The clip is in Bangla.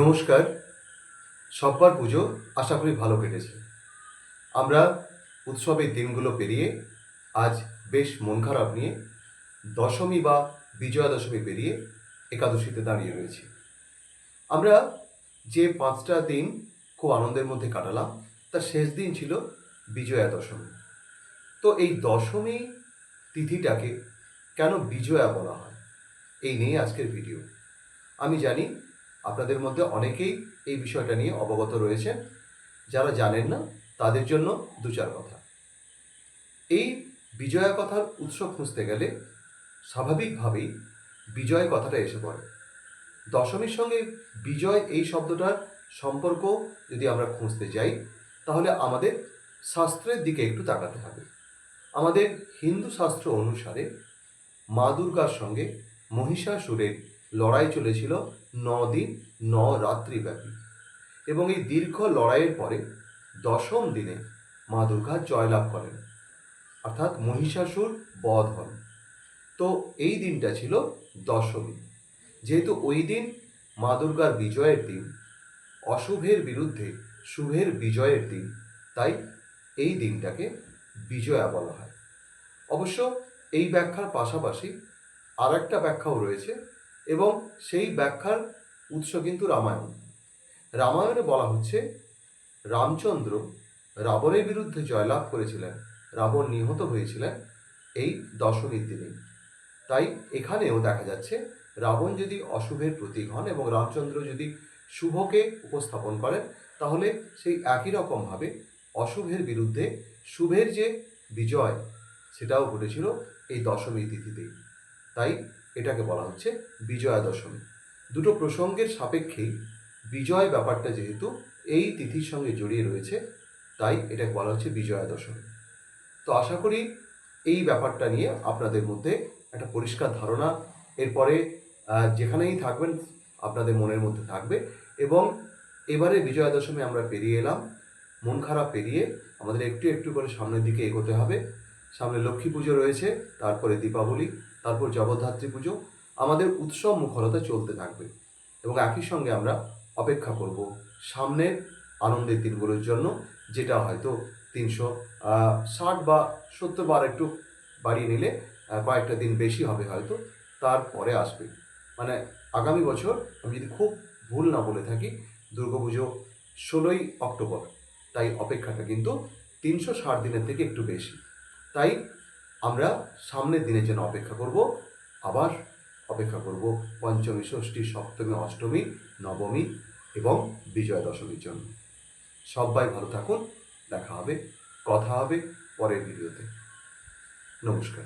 নমস্কার। সব্বার পুজো আশা করি ভালো কেটেছে। আমরা উৎসবের দিনগুলো পেরিয়ে আজ বেশ মন খারাপ নিয়ে দশমী বা বিজয়া দশমী পেরিয়ে একাদশীতে দাঁড়িয়ে রয়েছি। আমরা যে পাঁচটা দিন খুব আনন্দের মধ্যে কাটালাম, তার শেষ দিন ছিল বিজয়া দশমী তো এই দশমী তিথিটাকে কেন বিজয়া বলা হয়? এই নিয়ে আজকের ভিডিও। আমি জানি আপনাদের মধ্যে অনেকেই এই বিষয়টা নিয়ে অবগত রয়েছেন যারা জানেন না, তাদের জন্য দু চার কথা। এই বিজয়া কথার উৎস খুঁজতে গেলে স্বাভাবিকভাবেই বিজয় কথাটা এসে পড়ে। দশমীর সঙ্গে বিজয় এই শব্দটার সম্পর্ক যদি আমরা খুঁজতে যাই, তাহলে আমাদের শাস্ত্রের দিকে একটু তাকাতে হবে। আমাদের হিন্দু শাস্ত্র অনুসারে মা দুর্গার সঙ্গে মহিষাসুরের লড়াই চলেছিল দিন ন রাত্রি ব্যাপী এবং এই দীর্ঘ লড়াইয়ের পরে দশম দিনে মা দুর্গা জয়লাভ করেন, অর্থাৎ মহিষাসুর বধ হন। তো এই দিনটা ছিল দশমী। যেহেতু ওই দিন মা দুর্গার বিজয়ের দিন, অশুভের বিরুদ্ধে শুভের বিজয়ের দিন, তাই এই দিনটাকে বিজয়া বলা হয়। অবশ্য এই ব্যাখ্যার পাশাপাশি আর একটা ব্যাখ্যাও রয়েছে এবং সেই ব্যাখ্যার উৎস কিন্তু রামায়ণ। রামায়ণে বলা হচ্ছে, রামচন্দ্র রাবণের বিরুদ্ধে জয়লাভ করেছিলেন, রাবণ নিহত হয়েছিলেন এই দশমীর দিনে। তাই এখানেও দেখা যাচ্ছে, রাবণ যদি অশুভের প্রতীক হন এবং রামচন্দ্র যদি শুভকে উপস্থাপন করেন, তাহলে সেই একই রকমভাবে অশুভের বিরুদ্ধে শুভের যে বিজয়, সেটাও ঘটেছিল এই দশমী তিথিতেই। তাই এটাকে বলা হচ্ছে বিজয়া দশমী দুটো প্রসঙ্গের সাপেক্ষেই বিজয় ব্যাপারটা যেহেতু এই তিথির সঙ্গে জড়িয়ে রয়েছে, তাই এটাকে বলা হচ্ছে বিজয়া দশমী তো আশা করি এই ব্যাপারটা নিয়ে আপনাদের মধ্যে একটা পরিষ্কার ধারণা এরপরে যেখানেই থাকবেন আপনাদের মনের মধ্যে থাকবে এবং এবারে বিজয়া দশমী আমরা পেরিয়ে এলাম, মন খারাপ পেরিয়ে আমাদের একটু একটু করে সামনের দিকে এগোতে হবে। সামনে লক্ষ্মী পুজো রয়েছে, তারপরে দীপাবলি, তারপর জগদ্ধাত্রী পুজো। আমাদের উৎসব মুখরতা চলতে থাকবে এবং একই সঙ্গে আমরা অপেক্ষা করব সামনের আনন্দের দিনগুলোর জন্য, যেটা হয়তো তিনশো ষাট বা সত্তর বার একটু বাড়িয়ে নিলে কয়েকটা দিন বেশি হবে হয়তো, তারপরে আসবে। মানে আগামী বছর আমি যদি খুব ভুল না বলে থাকি দুর্গাপুজো ষোলোই অক্টোবর, তাই অপেক্ষাটা কিন্তু তিনশো ষাট দিনের থেকে একটু বেশি। তাই আমরা সামনের দিনের জন্য অপেক্ষা করব। আবার অপেক্ষা করব পঞ্চমী, ষষ্ঠী, সপ্তমী, অষ্টমী, নবমী এবং বিজয়া দশমীর জন্য। সবাই ভালো থাকুন। দেখা হবে, কথা হবে পরের ভিডিওতে। নমস্কার।